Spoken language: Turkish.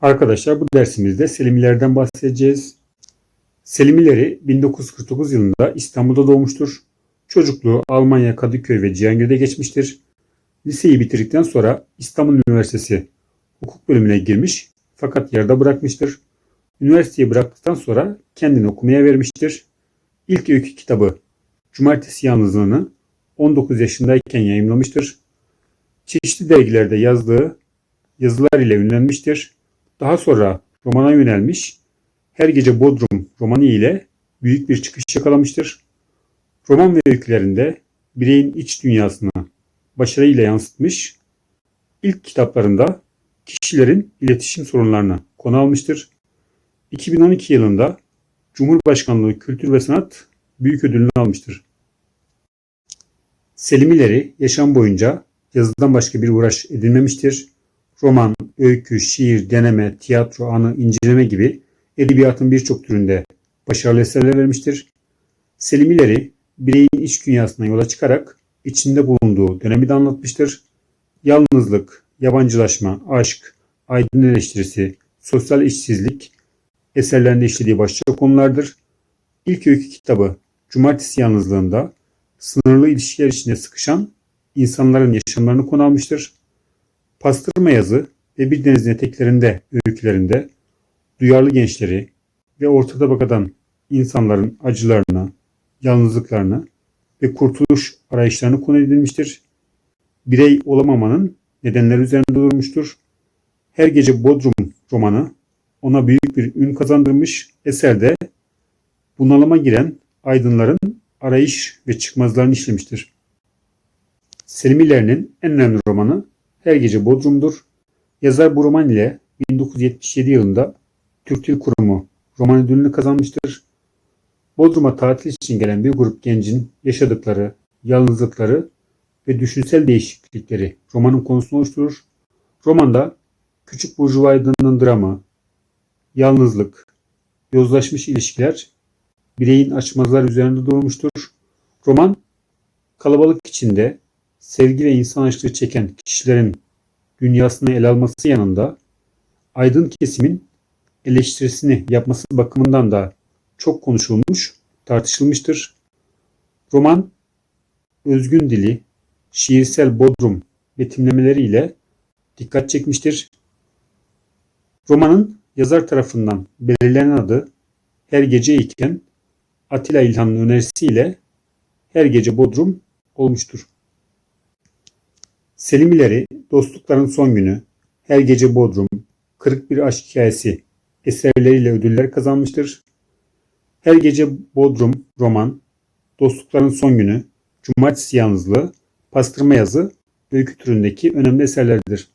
Arkadaşlar bu dersimizde Selimilerden bahsedeceğiz. Selimileri 1949 yılında İstanbul'da doğmuştur. Çocukluğu Almanya, Kadıköy ve Cihangir'de geçmiştir. Liseyi bitirdikten sonra İstanbul Üniversitesi hukuk bölümüne girmiş fakat yarıda bırakmıştır. Üniversiteyi bıraktıktan sonra kendini okumaya vermiştir. İlk öykü kitabı Cumartesi Yalnızlığını 19 yaşındayken yayımlamıştır. Çeşitli dergilerde yazdığı yazılar ile ünlenmiştir. Daha sonra romana yönelmiş, Her Gece Bodrum romanı ile büyük bir çıkış yakalamıştır. Roman ve öykülerinde bireyin iç dünyasını başarıyla yansıtmış, ilk kitaplarında kişilerin iletişim sorunlarını konu almıştır. 2012 yılında Cumhurbaşkanlığı Kültür ve Sanat Büyük Ödülünü almıştır. Selimileri yaşam boyunca yazıdan başka bir uğraş edinmemiştir. Roman, öykü, şiir, deneme, tiyatro, anı, inceleme gibi edebiyatın birçok türünde başarılı eserler vermiştir. Selimileri bireyin iç dünyasına yola çıkarak içinde bulunduğu dönemi de anlatmıştır. Yalnızlık, yabancılaşma, aşk, aydın eleştirisi, sosyal işsizlik eserlerinde işlediği başlıca konulardır. İlk öykü kitabı Cumartesi Yalnızlığında sınırlı ilişkiler içinde sıkışan insanların yaşamlarını konu almıştır. Pastırma yazı ve bir denizin eteklerinde öykülerinde duyarlı gençleri ve orta tabakadan insanların acılarını, yalnızlıklarını ve kurtuluş arayışlarını konu edilmiştir. Birey olamamanın nedenleri üzerinde durmuştur. Her gece Bodrum romanı ona büyük bir ün kazandırmış eserde bunalıma giren aydınların arayış ve çıkmazlarını işlemiştir. Selimilerinin en önemli romanı Her Gece Bodrum'dur. Yazar bu roman ile 1977 yılında Türk Dil Kurumu roman ödülünü kazanmıştır. Bodrum'a tatil için gelen bir grup gencin yaşadıkları, yalnızlıkları ve düşünsel değişiklikleri romanın konusunu oluşturur. Romanda küçük burjuva aydınlığın dramı, yalnızlık, yozlaşmış ilişkiler bireyin açmazlar üzerinde durmuştur. Roman kalabalık içinde sevgi ve insan aşkı çeken kişilerin dünyasını ele alması yanında aydın kesimin eleştirisini yapması bakımından da çok konuşulmuş, tartışılmıştır. Roman özgün dili, şiirsel bodrum betimlemeleriyle dikkat çekmiştir. Romanın yazar tarafından belirlenen adı Her Gece iken Atilla İlhan'ın önerisiyle Her Gece Bodrum olmuştur. Selimileri Dostlukların Son Günü, Her Gece Bodrum, Kırık Bir Aşk Hikayesi eserleriyle ödüller kazanmıştır. Her Gece Bodrum roman, Dostlukların Son Günü, Cumartesi Yalnızlığı, Pastırma Yazı öykü türündeki önemli eserlerdir.